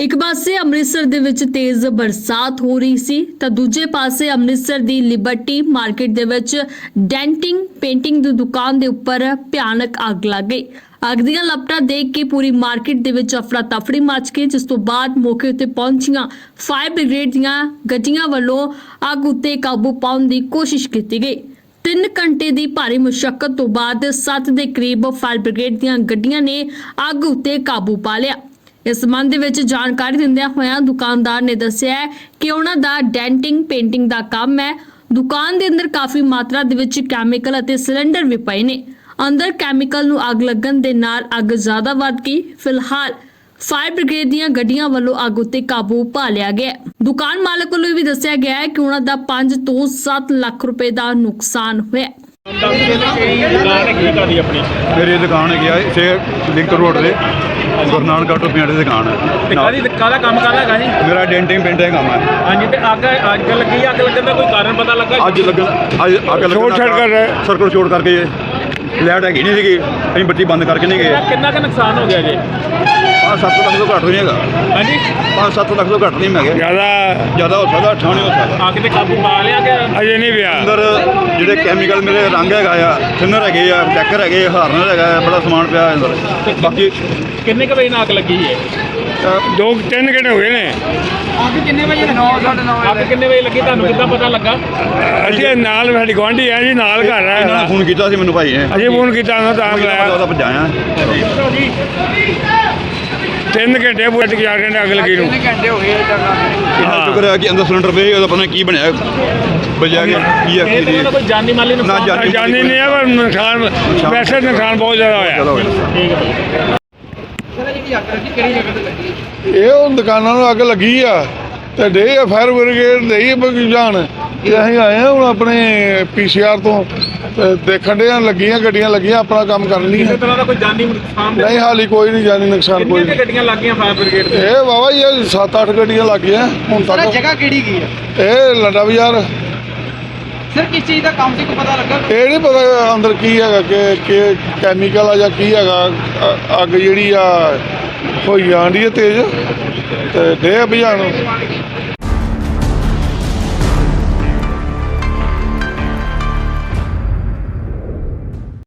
ਇੱਕ ਪਾਸੇ ਅੰਮ੍ਰਿਤਸਰ ਦੇ ਵਿੱਚ ਤੇਜ਼ ਬਰਸਾਤ ਹੋ ਰਹੀ ਸੀ, ਤਾਂ ਦੂਜੇ ਪਾਸੇ ਅੰਮ੍ਰਿਤਸਰ ਦੀ ਲਿਬਰਟੀ ਮਾਰਕੀਟ ਦੇ ਵਿੱਚ ਡੈਂਟਿੰਗ ਪੇਂਟਿੰਗ ਦੀ ਦੁਕਾਨ ਦੇ ਉੱਪਰ ਭਿਆਨਕ ਅੱਗ ਲੱਗ ਗਈ। ਅੱਗ ਦੀਆਂ ਲਪਟਾਂ ਦੇਖ ਕੇ ਪੂਰੀ ਮਾਰਕੀਟ ਦੇ ਵਿੱਚ ਅਫਰਾ ਤਫੜੀ ਮਚ ਗਈ, ਜਿਸ ਤੋਂ ਬਾਅਦ ਮੌਕੇ ਉੱਤੇ ਪਹੁੰਚੀਆਂ ਫਾਇਰ ਬ੍ਰਿਗੇਡ ਦੀਆਂ ਗੱਡੀਆਂ ਵੱਲੋਂ ਅੱਗ ਉੱਤੇ ਕਾਬੂ ਪਾਉਣ ਦੀ ਕੋਸ਼ਿਸ਼ ਕੀਤੀ ਗਈ। 3 ਘੰਟੇ ਦੀ ਭਾਰੀ ਮੁਸ਼ਕਲ ਤੋਂ ਬਾਅਦ 7 ਦੇ ਕਰੀਬ ਫਾਇਰ ਬ੍ਰਿਗੇਡ ਦੀਆਂ ਗੱਡੀਆਂ ਨੇ ਅੱਗ ਉੱਤੇ ਕਾਬੂ ਪਾ ਲਿਆ। ਇਸ ਸੰਬੰਧ ਵਿੱਚ ਜਾਣਕਾਰੀ ਦਿੰਦਿਆਂ ਹੋਇਆਂ ਦੁਕਾਨਦਾਰ ਨੇ ਦੱਸਿਆ ਕਿ ਉਹਨਾਂ ਦਾ ਡੈਂਟਿੰਗ, ਪੇਂਟਿੰਗ ਦਾ ਕੰਮ ਹੈ। ਦੁਕਾਨ ਦੇ ਅੰਦਰ ਕਾਫੀ ਮਾਤਰਾ ਦੇ ਵਿੱਚ ਕੈਮੀਕਲ ਅਤੇ ਸਿਲੰਡਰ ਵੀ ਪਏ ਨੇ। ਅੰਦਰ ਕੈਮੀਕਲ ਨੂੰ ਅੱਗ ਲੱਗਣ ਦੇ ਨਾਲ ਅੱਗ ਜ਼ਿਆਦਾ ਵੱਧ ਗਈ। ਫਿਲਹਾਲ ਫਾਇਰ ਬ੍ਰਿਗੇਡ ਦੀਆਂ ਗੱਡੀਆਂ ਵੱਲੋਂ ਅੱਗ ਉੱਤੇ ਕਾਬੂ ਪਾ ਲਿਆ ਗਿਆ ਹੈ। ਦੁਕਾਨ ਮਾਲਕ ਵੱਲੋਂ ਵੀ ਦੱਸਿਆ ਗਿਆ ਹੈ ਕਿ ਉਹਨਾਂ ਦਾ 5 ਤੋਂ 7 ਲੱਖ ਰੁਪਏ ਦਾ ਨੁਕਸਾਨ ਹੋਇਆ ਹੈ। ਕਰਦੀ ਮੇਰੀ ਦੁਕਾਨ ਹੈਗੀ ਆ ਇੱਥੇ ਲਿੰਕ ਰੋਡ ਤੇ ਗੁਰੂ ਨਾਨਕ ਆਟੋ ਪਿੰਡ ਦੀ ਦੁਕਾਨ ਤੇ ਹੈ ਕਾਹਦੀ ਕਾਹਦਾ ਕੰਮ ਕਾਹਦਾ ਹੈਗਾ ਜੀ ਮੇਰਾ ਡੈਂਟਿੰਗ ਪੇਂਟਿੰਗ ਕੰਮ ਹੈ ਹਾਂਜੀ ਤੇ ਅੱਗ ਅੱਗ ਲੱਗੀ ਅੱਗ ਲੱਗਣ ਦਾ ਕੋਈ ਕਾਰਨ ਪਤਾ ਲੱਗਾ ਅੱਜ ਲੱਗਣ ਅੱਜ ਅੱਗ ਲੱਗਣ ਸ਼ੋਰਟ ਸਰਕਟ ਹੈ। ਸਰਕਟ ਸ਼ੋਰਟ ਕਰਕੇ ਲਾਈਟ ਹੈਗੀ ਨਹੀਂ ਸੀਗੀ ਅਸੀਂ ਬੱਤੀ ਬੰਦ ਕਰਕੇ ਨਹੀਂ ਗਏ। ਕਿੰਨਾ ਕੁ ਨੁਕਸਾਨ ਹੋ ਗਿਆ ਜੀ? 5-7 ਲੱਖ ਤੋਂ ਘੱਟ ਨਹੀਂ ਹੈਗਾ। ਹਾਂਜੀ? 5-7 ਲੱਖ ਤੋਂ ਘੱਟ ਨਹੀਂ ਮੈਂ ਗਿਆ। ਜ਼ਿਆਦਾ। ਜ਼ਿਆਦਾ ਹੋ ਸਕਦਾ ਅੱਠਾਂ ਨਹੀਂ ਹੋ ਸਕਦਾ। ਅੱਗ ਤੇ ਕਾਬੂ ਪਾ ਲਿਆ ਕਿ? ਅਜੇ ਨਹੀਂ ਪਿਆ। ਅੰਦਰ ਜਿਹੜੇ ਕੈਮੀਕਲ ਮੇਰੇ ਰੰਗ ਹੈਗਾ ਆ ਥਿਨਰ ਹੈਗੇ ਆ ਡੈਕਰ ਹੈਗੇ ਹਾਰਨਰ ਹੈਗਾ ਬੜਾ ਸਮਾਨ ਪਿਆ ਅੰਦਰ। ਬਾਕੀ ਕਿੰਨੇ ਕੁ ਵਜੇ ਨਾਲ ਅੱਗ ਲੱਗੀ ਹੈ? ਦੋ ਤਿੰਨ ਘੰਟੇ ਹੋ ਗਏ ਨੇ? ਅੱਗ ਕਿੰਨੇ ਵਜੇ ਲੱਗੀ? ਤੁਹਾਨੂੰ ਕਿੱਦਾਂ ਪਤਾ ਲੱਗਾ? ਅਸੀਂ ਨਾਲ ਸਾਡੀ ਗੁਆਂਢੀ ਆ ਜੀ ਨਾਲ ਘਰ ਇਹਨਾਂ ਨੇ ਫੋਨ ਕੀਤਾ ਸੀ ਮੈਨੂੰ ਭਾਈ ਨੇ ਅਸੀਂ ਫੋਨ ਕੀਤਾ ਉਹਨਾਂ ਤਾਂ ਮੈਂ ਉਹਦਾ ਬੁਲਾਇਆ ਭਜਾਇਆ ਤਿੰਨ ਘੰਟੇ ਪੂਰੇ ਤੇ ਚਾਰ ਘੰਟੇ ਅੱਗ ਲੱਗੀ ਨੂੰ। ਇੰਨਾ ਹਾਂ। ਸ਼ੁਕਰ ਹੈ ਕਿ ਅੰਦਰ ਸਿਲੰਡਰ ਪਏ ਉਹਦਾ ਪਤਾ ਨਹੀਂ ਕੀ ਬਣਿਆ ਬਜਿਆ ਗਿਆ ਕੀ ਆ ਕੀ ਨਹੀਂ। ਕੋਈ ਜਾਨੀ ਮਾਲੀ ਨਾ ਨੁਕਸਾਨ ਜਾਨੀ- ਨਹੀਂ ਹੈ ਪਰ ਨੁਕਸਾਨ। ਵੈਸੇ ਨੁਕਸਾਨ ਬਹੁਤ ਜ਼ਿਆਦਾ ਜ਼ਿਆਦਾ ਹੋਇਆ ਹੋਇਆ ਠੀਕ ਹੈ ਇਹ ਉਹ ਦੁਕਾਨਾਂ ਨੂੰ ਅੱਗ ਲੱਗੀ ਆ। ਤੇ ਡੇ ਆ ਫਾਇਰ ਬ੍ਰਿਗੇਡ ਦੇ ਬਗੀਜਾਨ ਤੇ ਅਸੀਂ ਆਏ ਆ ਹੁਣ ਆਪਣੇ ਪੀਸੀਆਰ ਤੋਂ। ਤੇ ਦੇਖਣ ਦੇ ਲੱਗੀਆਂ ਗੱਡੀਆਂ ਲੱਗੀਆਂ ਆਪਣਾ ਕੰਮ ਕਰਨ ਲਈ ਕਿਸੇ ਤਰ੍ਹਾਂ ਦਾ ਕੋਈ ਜਾਨੀ ਨੁਕਸਾਨ ਨਹੀਂ ਹਾਲੀ ਕੋਈ ਨਹੀਂ ਜਾਨੀ ਨੁਕਸਾਨ ਕੋਈ ਕਿੰਨੀਆਂ ਨਹੀਂ। ਗੱਡੀਆਂ ਲੱਗੀਆਂ ਫਾਇਰ ਬ੍ਰਿਗੇਡ ਤੇ? ਇਹ ਵਾਵਾ ਹੀ 7-8 ਗੱਡੀਆਂ ਲੱਗੀਆਂ ਹੁਣ ਤੱਕ। ਜਗ੍ਹਾ ਕਿਹੜੀ ਗਈ ਹੈ ਇਹ ਲੰਡਾ ਬਾਜ਼ਾਰ। ਸਰ ਕਿਸ ਚੀਜ਼ ਦਾ ਕੰਮ ਸੀ ਕੋ ਪਤਾ ਲੱਗਾ? ਇਹ ਨਹੀਂ ਪਤਾ ਅੰਦਰ ਕੀ ਹੈਗਾ, ਕਿ ਕਿ ਕੈਮੀਕਲ ਆ ਜਾਂ ਕੀ ਹੈਗਾ, ਅ- ਅੱਗ ਜਿਹੜੀ ਆ, ਹੋਈ ਜਾਂਦੀ ਹੈ ਤੇਜ਼। ਤੇ ਡੇ ਬੁਝਾਉਣ